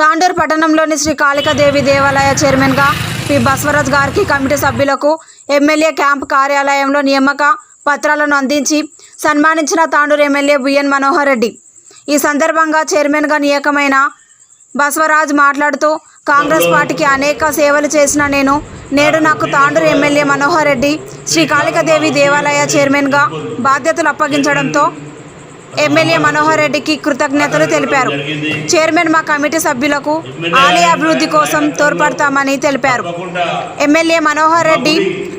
తాండూరు పట్టణంలోని శ్రీ కాళికాదేవి దేవాలయ చైర్మన్గా పి. బస్వరాజ్ గారికి కమిటీ సభ్యులకు ఎమ్మెల్యే క్యాంప్ కార్యాలయంలో నియామక పత్రాలను అందించి సన్మానించిన Tandur MLA B N Manohar Reddy. ఈ సందర్భంగా చైర్మన్గా నియకమైన బస్వరాజ్ మాట్లాడుతూ కాంగ్రెస్ పార్టీకి అనేక సేవలు చేసిన నేను నేడు నాకు తాండూరు ఎమ్మెల్యే మనోహర్ రెడ్డి శ్రీ కాళికాదేవి దేవాలయ చైర్మన్గా బాధ్యతలు అప్పగించడంతో ఎమ్మెల్యే మనోహర్ రెడ్డికి కృతజ్ఞతలు తెలిపారు. చైర్మన్ మా కమిటీ సభ్యులకు ఆలయ అభివృద్ధి కోసం తోడ్పడతామని తెలిపారు. ఎమ్మెల్యే మనోహర్ రెడ్డి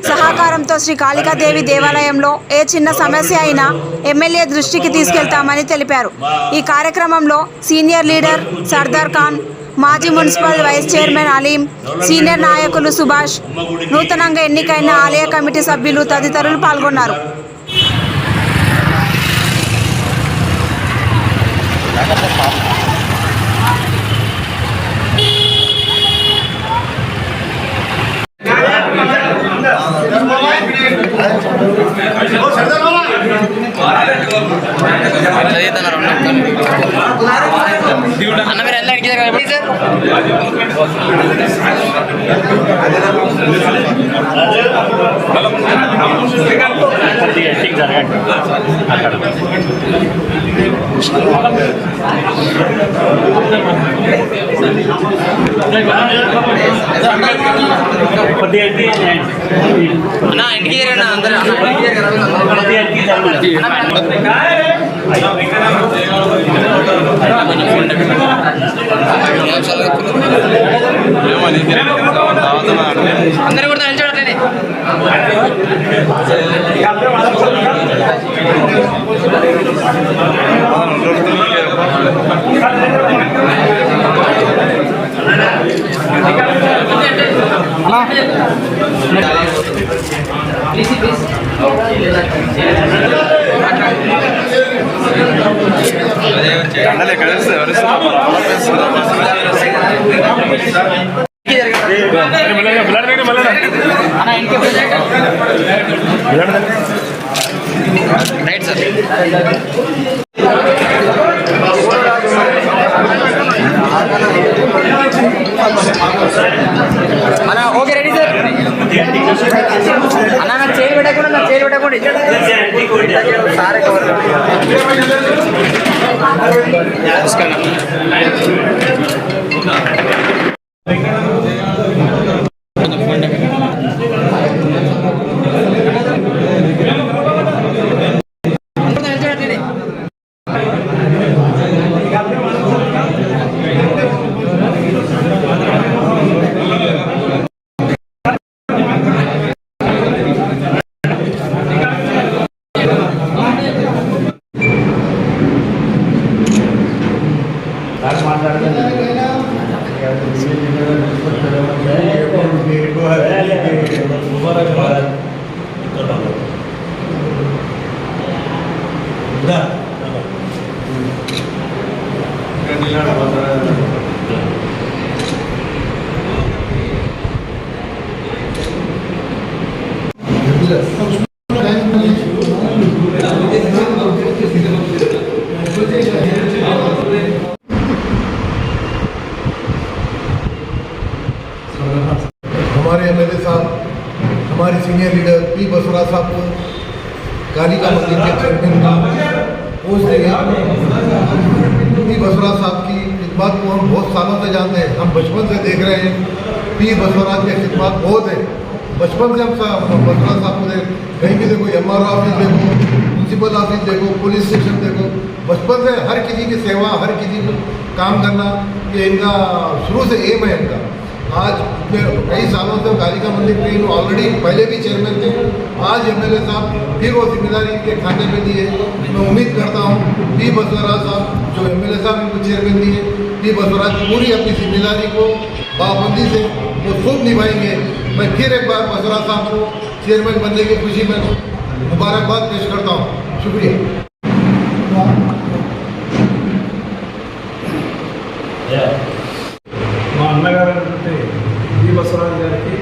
సహకారంతో శ్రీ కాళికాదేవి దేవాలయంలో ఏ చిన్న సమస్య అయినా ఎమ్మెల్యే దృష్టికి తీసుకెళ్తామని తెలిపారు. ఈ కార్యక్రమంలో సీనియర్ లీడర్ సర్దార్ ఖాన్ మాజీ municipal vice chairman Aleem senior నాయకులు సుభాష్ నూతనంగా ఎన్నికైన ఆలయ కమిటీ సభ్యులు తదితరులు పాల్గొన్నారు. అన్న సార్ అన్న ఇంటికి చేరండి అందరూ అన్న ఇంటికి చేరండి అందరూ కూడా నిల్చోడట్లేనే అన్న ఇంటికి రైట్ సార్ మన ఓకే రెడీ సార్ అన్న నా చేయి పెట్టకుండా నా చేయి పెట్టకుండా సారే కవర్ నమస్కారం. ہمارے ایم ایل صاحب ہمارے سینئر لیڈر پی بسورا صاحب کو گالی کا مندر کے چیئرمین کا پوچھ دے گیا پی بسورا صاحب کی خدمات کو ہم بہت سالوں سے جانتے ہیں، ہم بچپن سے دیکھ رہے ہیں۔ پی بسورا کی خدمات بہت ہیں۔ بچپن سے ہم مدرا صاحب کو دیکھ کہیں بھی دیکھو ایم آر آفس دیکھو پرنسپل آفس دیکھو پولیس اسٹیشن دیکھو، بچپن سے ہر کسی کی سیوا، ہر کسی کو کام کرنا، یہ ان کا شروع سے ایم ہے ان کا۔ آج کئی سالوں سے کالیکا مندر ٹرین آلریڈی پہلے بھی چیئرمین تھے۔ آج ایم ایل اے صاحب پھر وہ ذمہ داری کے کھانے میں دیے میں امید کرتا ہوں، پی بسوراج صاحب جو ایم ایل اے صاحب ان کو چیئرمین دیے پی بسوراج پوری اپنی ذمہ داری کو پابندی سے وہ خوب نبھائیں گے۔ میں پھر ایک بار مزرا صاحب بات چیئرمین بننے کی چیئر గారికి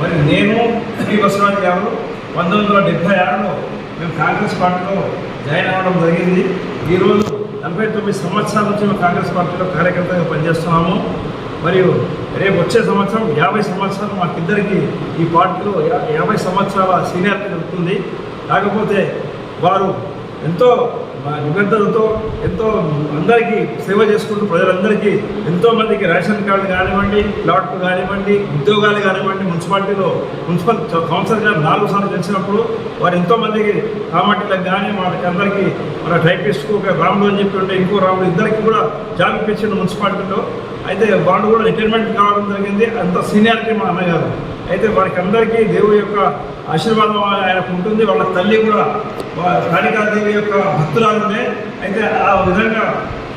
మరి నేను ఈ బసవరాజు గారు పంతొమ్మిది వందల డెబ్బై ఆరులో మేము కాంగ్రెస్ పార్టీలో జాయిన్ అవ్వడం జరిగింది. ఈరోజు నలభై తొమ్మిది సంవత్సరాల నుంచి మేము కాంగ్రెస్ పార్టీలో కార్యకర్తగా పనిచేస్తున్నాము. మరియు రేపు వచ్చే సంవత్సరం యాభై సంవత్సరాలు మాకిద్దరికి ఈ పార్టీలో యాభై సంవత్సరాల సీనియారిటీ దొరుకుతుంది. కాకపోతే వారు ఎంతో మా నిబద్ధతతో ఎంతో అందరికీ సేవ చేసుకుంటూ ప్రజలందరికీ ఎంతో మందికి రేషన్ కార్డు కానివ్వండి ప్లాట్లు కానివ్వండి ఉద్యోగాలు కానివ్వండి మున్సిపాలిటీలో మున్సిపల్ కౌన్సిలర్గా నాలుగు సార్లు గెలిచినప్పుడు వారు ఎంతో మందికి కానీ వాళ్ళకి అందరికీ మన టైపిస్ట్కు ఒక రాముడు అని చెప్పి ఉంటే ఇంకో రాముడు ఇద్దరికి కూడా జాబ్ ఇప్పించిండు మున్సిపాలిటీలో. అయితే వాళ్ళు కూడా రిటైర్మెంట్ కావడం జరిగింది. అంత సీనియారిటీ మా అన్నగారు అయితే వారికి అందరికీ దేవుడి యొక్క ఆశీర్వాదం ఆయనకు ఉంటుంది. వాళ్ళ తల్లి కూడా వా- కాళికాదేవి యొక్క భక్తురాలునే అయితే ఆ విధంగా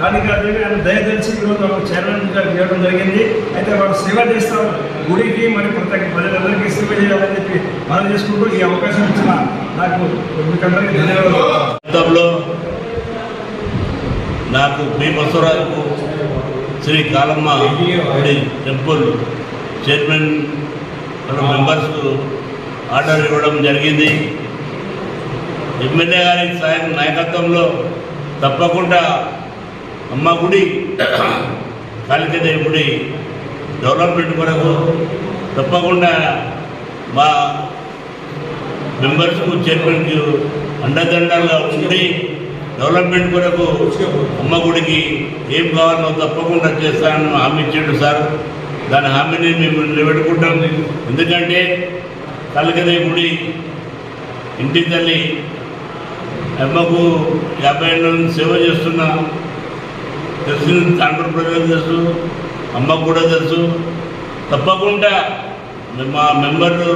కాళికాదేవి ఆయన దయ ఈరోజు వాళ్ళకి చైర్మన్ గారు ఇవ్వడం జరిగింది. అయితే వాళ్ళు సేవ చేస్తారు. గుడికి మరి ప్రతి ప్రజలందరికీ సేవ చేయాలని చెప్పి మనం చేసుకుంటూ ఈ అవకాశం ఇచ్చిన నాకు మీకందరికీ ధన్యవాదాలు. నాకు మీ బసవరాజుకు శ్రీ కాలమ్మ టెంపుల్ చైర్మన్ వాళ్ళ మెంబర్స్కు ఆర్డర్ ఇవ్వడం జరిగింది. ఎమ్మెల్యే గారి సాయం నాయకత్వంలో తప్పకుండా అమ్మ గుడి కాళికదేవి గుడి డెవలప్మెంట్ కొరకు తప్పకుండా మా మెంబర్స్కు చైర్మన్కి అండదండలుగా ఉండి డెవలప్మెంట్ కొరకు అమ్మ గుడికి ఏం కావాలో తప్పకుండా చేస్తానని హామీ ఇచ్చాడు సార్. దాని హామీని మేము నిలబెట్టుకుంటాం. ఎందుకంటే కలకదే గుడి ఇంటి తల్లి అమ్మకు యాభై ఏళ్ళ నుంచి సేవ చేస్తున్నా తెలిసిన ఆంధ్రప్రదేశ్ తెలుసు అమ్మకు కూడా తెలుసు. తప్పకుండా మా మెంబర్లు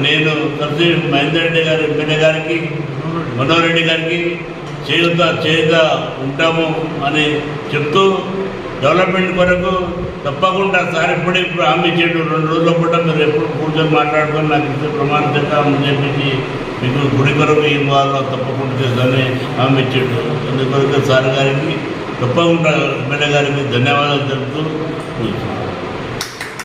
నేను కలిసి మహేందర్ రెడ్డి గారి ఎమ్మెల్యే గారికి మనోహర్ రెడ్డి గారికి చేయుత చేయుత ఉంటాము అని చెప్తూ డెవలప్మెంట్ కొరకు తప్పకుండా సార్ ఇప్పుడే ఇప్పుడు హామీ చేయడం రెండు రోజుల పూట మీరు ఎప్పుడు కూర్చొని మాట్లాడుకొని నాకు ఇచ్చే ప్రమాణం చేస్తామని చెప్పేసి మీకు గుడి కొరకు ఈ వాళ్ళు తప్పకుండా చేస్తానని హామీ ఇచ్చాడు. అందుకొరకు సార్ గారికి తప్పకుండా ఎమ్మెల్యే గారికి ధన్యవాదాలు తెలుపుతూ